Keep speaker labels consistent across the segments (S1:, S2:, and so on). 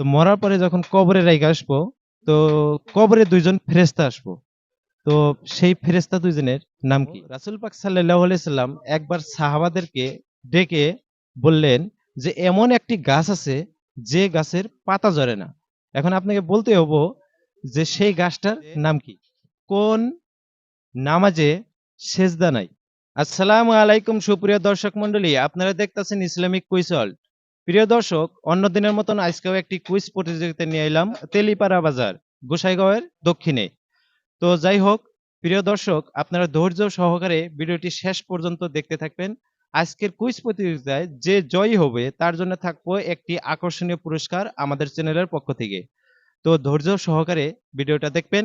S1: তো মরার পরে যখন কবরে রাইখে আসব, তো কবরে দুইজন ফেরেস্তা আসব। তো সেই ফেরেস্তা দুইজনের নাম কি? রাসুল পাক সাল্লাহ সাল্লাম একবার সাহাবাদেরকে ডেকে বললেন যে, এমন একটি গাছ আছে যে গাছের পাতা ঝরে না। এখন আপনাকে বলতে হব যে, সেই গাছটার নাম কি? কোন নামাজে সেজদা নাই? আসসালামু আলাইকুম সুপ্রিয় দর্শক মন্ডলী আপনারা দেখতেছেন ইসলামিক কুইজল প্রিয় দর্শক, অন্য দিনের মতন আজকেও একটি কুইজ প্রতিযোগিতা নিয়ে এলাম তেলিপাড়া বাজার, গোসাইগাঁওয়ের দক্ষিণে। তো যাই হোক, প্রিয় দর্শক, আপনারা ধৈর্য সহকারে ভিডিওটি শেষ পর্যন্ত দেখতে থাকবেন। আজকের কুইজ প্রতিযোগিতায় যে জয়ী হবে, তার জন্য থাকব একটি আকর্ষণীয় পুরস্কার আমাদের চ্যানেলের পক্ষ থেকে। তো ধৈর্য সহকারে ভিডিওটা দেখবেন।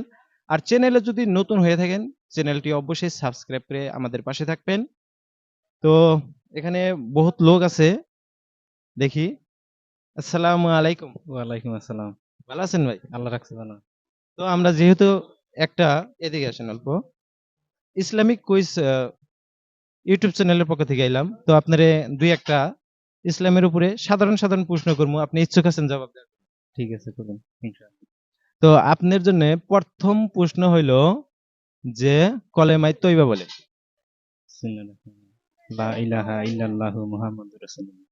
S1: আর চ্যানেলে যদি নতুন হয়ে থাকেন, চ্যানেলটি অবশ্যই সাবস্ক্রাইব করে আমাদের পাশে থাকবেন। তো এখানে বহুত লোক আছে। দেখি। আসসালামু আলাইকুম।
S2: ওয়ালাইকুম আসসালাম।
S1: ভালো আছেন ভাই?
S2: আল্লাহ রাখছে ভালো।
S1: তো আমরা যেহেতু একটা এদিকে আসেন অল্প। ইসলামিক কুইজ ইউটিউব চ্যানেলের পক্ষ থেকে এলাম তো আপনারে দুই একটা ইসলামের উপরে সাধারণ সাধারণ প্রশ্ন করব। আপনি ইচ্ছুক আছেন জবাব দেওয়ার
S2: ঠিক আছে করুন।
S1: তো আপনার জন্য প্রথম প্রশ্ন হইল যে কলেমাই তৈবা বলে।
S2: লা ইলাহা ইল্লাল্লাহু মুহাম্মাদুর রাসূলুল্লাহ।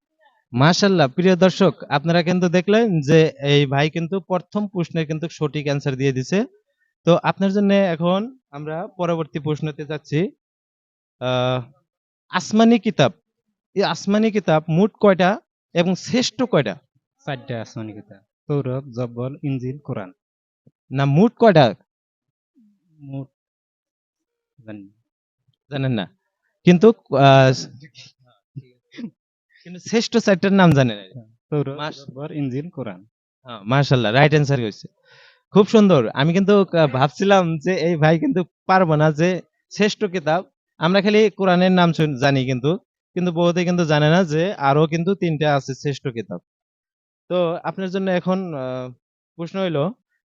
S1: মাশাল্লাহ প্রিয় দর্শক আপনারা কিন্তু দেখলেন যে এই ভাই কিন্তু প্রথম প্রশ্নের কিন্তু সঠিক অ্যান্সার দিয়ে দিছে। তো আপনার জন্য এখন আমরা পরবর্তী প্রশ্নতে যাচ্ছি। আসমানি কিতাব। এই আসমানি কিতাব মোট কয়টা এবং শ্রেষ্ঠ কয়টা?
S2: চারটা আসমানি কিতাব তৌরাত জব্বর ইনজিল কোরআন।
S1: না মোট কয়টা?
S2: মোট
S1: জানেন না। কিন্তু আহ, কিন্তু শ্রেষ্ঠ চারটার নাম জানেন
S2: জব্বর ইনজিল কোরআন।
S1: মার্শাল্লাহ রাইট অ্যান্সার হয়েছে খুব সুন্দর। আমি কিন্তু ভাবছিলাম যে এই ভাই কিন্তু পারব না যে শ্রেষ্ঠ কিতাব। আমরা খালি কোরআনের নাম জানি কিন্তু। কিন্তু বহুতে কিন্তু জানে না যে আরও কিন্তু তিনটা আছে শ্রেষ্ঠ কিতাব। তো আপনার জন্য এখন প্রশ্ন হইল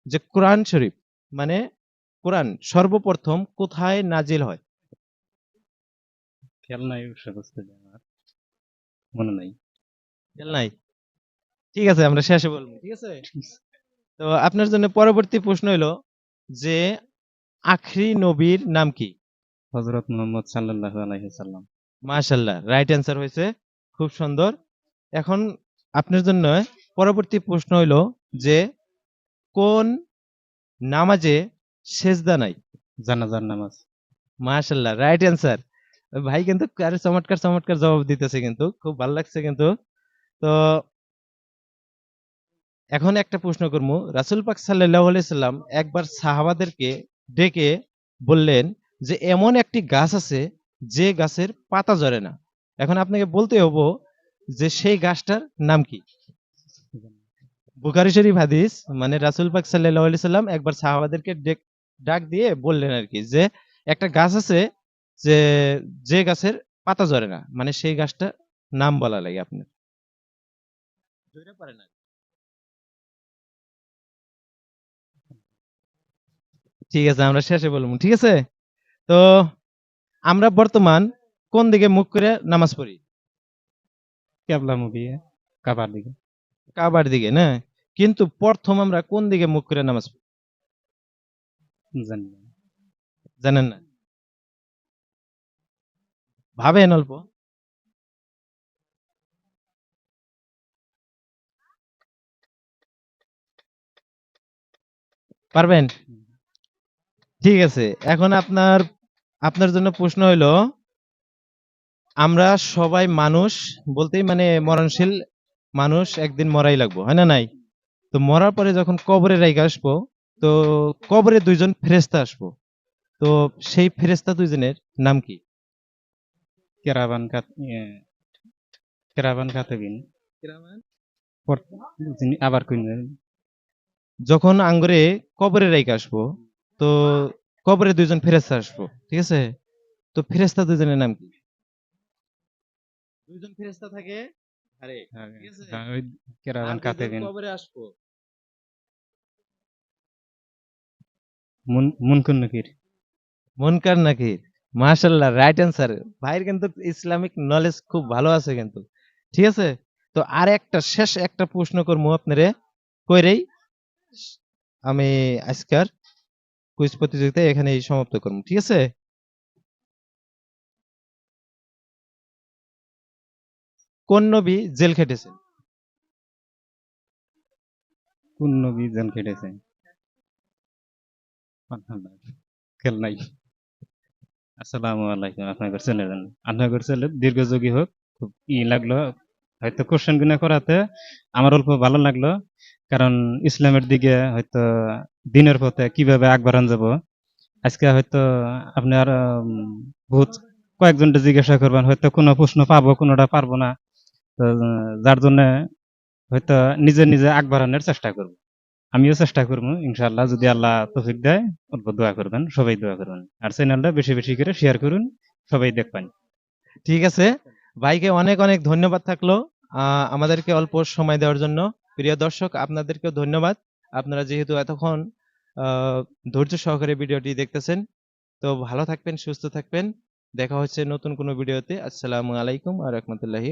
S1: যে কোরআন শরীফ মানে কোরআন সর্বপ্রথম কোথায় নাজিল হয়?
S2: খেয়াল নাই বুঝতে আমার মনে নাই।
S1: খেয়াল নাই? ঠিক আছে আমরা শেষে বলব ঠিক আছে? তো আপনার জন্য পরবর্তী প্রশ্ন হইল যে আখরি নবীর নাম কি?
S2: হযরত মুহাম্মদ সাল্লাল্লাহু আলাইহি সাল্লাম।
S1: মাশাল্লাহ রাইট অ্যান্সার হয়েছে। খুব সুন্দর। এখন আপনার জন্য পরবর্তী প্রশ্ন হইল যে কোন নামাজে সেজদা নাই?
S2: জানাজার নামাজ।
S1: মাশাল্লাহ রাইট অ্যান্সার ভাই কিন্তু আরে চমৎকার চমৎকার জবাব দিতেছে কিন্তু। খুব ভালো লাগছে কিন্তু। তো এখন একটা প্রশ্ন করব। রাসুল পাক সাল্লাহ সাল্লাম একবার সাহাবাদেরকে ডেকে বললেন যে, এমন একটি গাছ আছে যে গাছের পাতা ঝরে না। এখন আপনাকে বলতে হব যে, সেই গাছটার নাম কি? বুখারি শরীফ হাদিস মানে রাসুল পাক সাল্লাহ সাল্লাম একবার সাহাবাদেরকে ডাক দিয়ে বললেন আর কি যে, একটা গাছ আছে যে যে গাছের পাতা ঝরে না মানে সেই গাছটা নাম বলা লাগে আপনার। পারে না। ঠিক আছে আমরা শেষে বলব ঠিক আছে? তো আমরা বর্তমান কোন দিকে মুখ করে নামাজ পড়ি?
S2: কেবলা মুভি কাবার দিকে।
S1: কাবার দিকে না? কিন্তু প্রথম আমরা কোন দিকে মুখ করে নামাজ পড়ি?
S2: জানি
S1: জানেন না? ভাবেন অল্প? পারবেন? ঠিক আছে। এখন আপনার আপনার জন্য প্রশ্ন হইল, আমরা সবাই মানুষ বলতেই মানে মরণশীল মানুষ একদিন মরাই লাগবো, হয় না নাই? তো মরার পরে যখন কবরে রাইখে আসব, তো কবরে দুইজন ফেরেস্তা আসব। তো সেই ফেরেস্তা দুইজনের নাম কি?
S2: কেরাবান কাতেবিন আবার
S1: যখন আঙ্গরে কবরে রাইখে আসব তো কবরে দুইজন ফেরেস্তা আসব ঠিক আছে? তো ফেরেস্তা দুইজনের নাম কি? দুইজন ফেরেস্তা থাকে? আরে ঠিক আছে।
S2: হ্যাঁ, কেরাবান
S1: আর দুইজন
S2: কাতেবিন
S1: কবরে আসব।
S2: মুন মুনকুন নকির।
S1: মনকার নাকি মাশাল্লাহ রাইট অ্যান্সার ভাইয়ের কিন্তু ইসলামিক নলেজ খুব ভালো আছে কিন্তু। ঠিক আছে? তো আর একটা শেষ একটা প্রশ্ন করব আপনারে। কইরেই আমি আজকের কুইজ প্রতিযোগিতা এখানেই সমাপ্ত করব, ঠিক আছে? কোন নবী জেল খেটেছেন?
S2: কোন নবী জেল খেটেছে খেল নাই। আসসালামু আলাইকুম দীর্ঘযোগী হোক খুব ই লাগল। হয়তো কোশ্চেন করাতে আমার অল্প ভালো লাগল কারণ ইসলামের দিকে হয়তো দিনের পথে কীভাবে আগ বাড়ান যাব। আজকে হয়তো আপনার উম, বহুত কয়েকজনকে জিজ্ঞাসা করবেন হয়তো কোনো প্রশ্ন পাবো কোনোটা পারব না। তো যার জন্য হয়তো নিজে নিজে আগ বাড়ানোর চেষ্টা করব। আমিও চেষ্টা করব, ইনশাআল্লাহ যদি আল্লাহ তৌফিক দেয়, অল্প দোয়া করবেন, সবাই দোয়া করবেন। আর চ্যানেলটা বেশি বেশি করে শেয়ার করুন, সবাই দেখবেন।
S1: ঠিক আছে, ভাইকে অনেক অনেক ধন্যবাদ থাকল আমাদেরকে অল্প সময় দেওয়ার জন্য। প্রিয় দর্শক, আপনাদেরকেও ধন্যবাদ। আপনারা যেহেতু এতক্ষণ ধৈর্য সহকারে ভিডিওটি দেখতেছেন, তো ভালো থাকবেন, সুস্থ থাকবেন। দেখা হচ্ছে নতুন কোনো ভিডিওতে। আসসালামু আলাইকুম আ, রহমতুল্লাহি